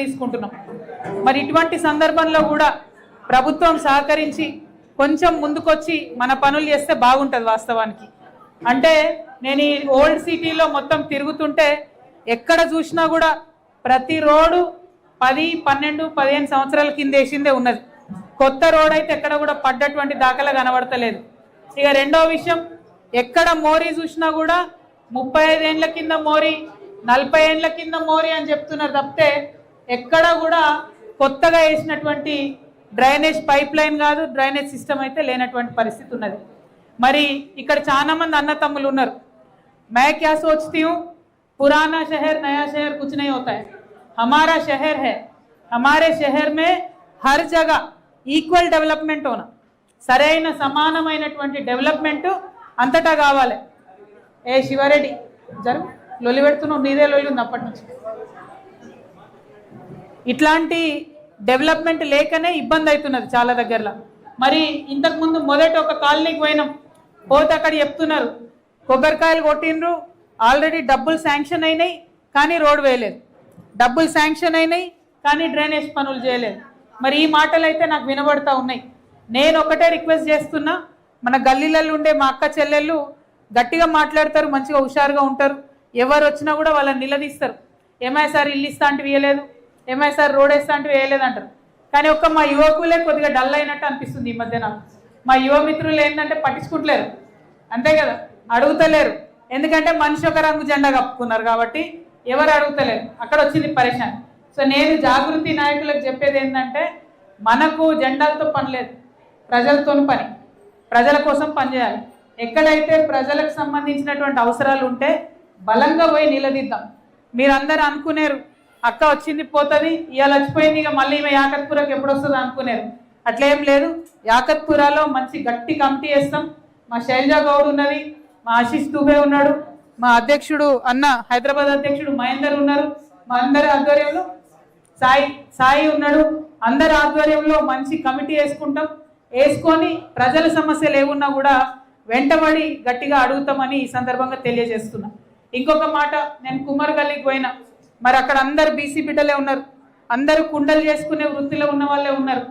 తీసుకుంటున్నాం. మరి ఇటువంటి సందర్భంలో కూడా ప్రభుత్వం సహకరించి కొంచెం ముందుకొచ్చి మన పనులు చేస్తే బాగుంటుంది వాస్తవానికి. అంటే నేను ఈ ఓల్డ్ సిటీలో మొత్తం తిరుగుతుంటే ఎక్కడ చూసినా కూడా ప్రతి రోడ్డు పది పన్నెండు పదిహేను సంవత్సరాల కింద వేసిందే ఉన్నది. కొత్త రోడ్ అయితే ఎక్కడ కూడా పడ్డటువంటి దాఖలా కనబడతలేదు. ఇక రెండో విషయం ఎక్కడ మోరీ చూసినా కూడా ముప్పై ఐదేండ్ల కింద మోరీ నలభై ఏండ్ల కింద మోరీ అని చెప్తున్నారు తప్పితే ఎక్కడ కూడా కొత్తగా వేసినటువంటి డ్రైనేజ్ పైప్ లైన్ కాదు డ్రైనేజ్ సిస్టమ్ అయితే లేనటువంటి పరిస్థితి ఉన్నది. మరి ఇక్కడ చాలా మంది అన్నతమ్ములు ఉన్నారు. మే క్యా సోచతీ పురాణా షహర్ నయా షహర్ కుచ్ నహీ హోతా హమారా షహర్ హై హమారే షహర్ మే హర్ జగ ఈక్వల్ డెవలప్మెంట్ ఓన సరైన సమానమైనటువంటి డెవలప్మెంట్ అంతటా కావాలి ఏ శివారెడ్డి జరు లొలి పెడుతున్నావు నీదే లొలి ఉంది అప్పటి నుంచి ఇట్లాంటి డెవలప్మెంట్ లేకనే ఇబ్బంది అవుతున్నది చాలా దగ్గరలో. మరి ఇంతకుముందు మొదట ఒక కాలనీకి పోయినాం. పోతే అక్కడ చెప్తున్నారు కొబ్బరికాయలు కొట్టిండ్రు ఆల్రెడీ డబ్బులు శాంక్షన్ అయినాయి కానీ రోడ్ వేయలేదు. డబ్బులు శాంక్షన్ అయినాయి కానీ డ్రైనేజ్ పనులు చేయలేదు. మరి ఈ మాటలు అయితే నాకు వినబడతా ఉన్నాయి. నేను ఒకటే రిక్వెస్ట్ చేస్తున్నా మన గల్లీలలో ఉండే మా అక్క చెల్లెళ్ళు గట్టిగా మాట్లాడతారు మంచిగా హుషారుగా ఉంటారు. ఎవరు వచ్చినా కూడా వాళ్ళని నిలదీస్తారు. ఏమై సార్ ఇల్లు ఇస్తా అంటే వేయలేదు ఏమై సార్ రోడ్ వేస్తా అంటే వేయలేదు అంటారు కానీ ఒక్క మా యువకులే కొద్దిగా డల్ అయినట్టు అనిపిస్తుంది ఈ మధ్య నాకు. మా యువ మిత్రులు ఏంటంటే పట్టించుకుంటలేరు. అంతే కదా అడుగుతలేరు. ఎందుకంటే మనిషి ఒక రంగు జెండా కప్పుకున్నారు కాబట్టి ఎవరు అడుగుతలేరు. అక్కడ వచ్చింది పరేషాన్ సో నేను జాగృతి నాయకులకు చెప్పేది ఏంటంటే మనకు జెండాలతో పని లేదు. ప్రజలతో పని. ప్రజల కోసం పనిచేయాలి ఎక్కడైతే ప్రజలకు సంబంధించినటువంటి అవసరాలు ఉంటే బలంగా పోయి నిలదీద్దాం. మీరందరూ అనుకునేరు అక్క వచ్చింది పోతుంది ఇవాళ వచ్చిపోయింది ఇక మళ్ళీ ఈమె యాకత్పురకు ఎప్పుడు వస్తుంది అనుకునేది అట్లేం లేదు యాకత్పురాలో మంచి గట్టి కమిటీ వేస్తాం. మా శైలజ గౌడ్ ఉన్నది మా ఆశీష్ దుబే ఉన్నాడు మా అధ్యక్షుడు అన్న హైదరాబాద్ అధ్యక్షుడు మహేందర్ ఉన్నారు. మా అందరి ఆధ్వర్యంలో సాయి సాయి ఉన్నాడు. అందరి ఆధ్వర్యంలో మంచి కమిటీ వేసుకుంటాం. వేసుకొని ప్రజల సమస్యలు ఏమున్నా కూడా వెంటబడి గట్టిగా అడుగుతామని ఈ సందర్భంగా తెలియజేస్తున్నా. ఇంకొక మాట నేను కుమార్ గల్లీకి పోయినా. మరి అక్కడ అందరు బీసీ బిడ్డలే ఉన్నారు. అందరూ కుండలు చేసుకునే వృత్తిలో ఉన్న వాళ్ళే ఉన్నారు.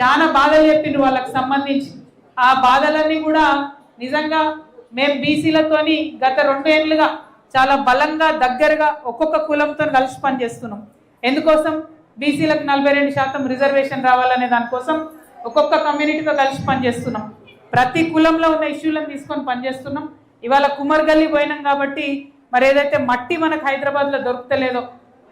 చాలా బాధలు చెప్పిండ్రు వాళ్ళకి సంబంధించి. ఆ బాధలన్నీ కూడా నిజంగా మేము బీసీలతోని గత రెండు ఏళ్ళుగా చాలా బలంగా దగ్గరగా ఒక్కొక్క కులంతో కలిసి పనిచేస్తున్నాం. ఎందుకోసం? బీసీలకు నలభై రెండు శాతం రిజర్వేషన్ రావాలనే దానికోసం ఒక్కొక్క కమ్యూనిటీతో కలిసి పనిచేస్తున్నాం. ప్రతి కులంలో ఉన్న ఇష్యూలను తీసుకొని పనిచేస్తున్నాం. ఇవాళ కుమర్గల్లి పోయినాం కాబట్టి మరి ఏదైతే మట్టి మనకు హైదరాబాద్లో దొరుకుతలేదో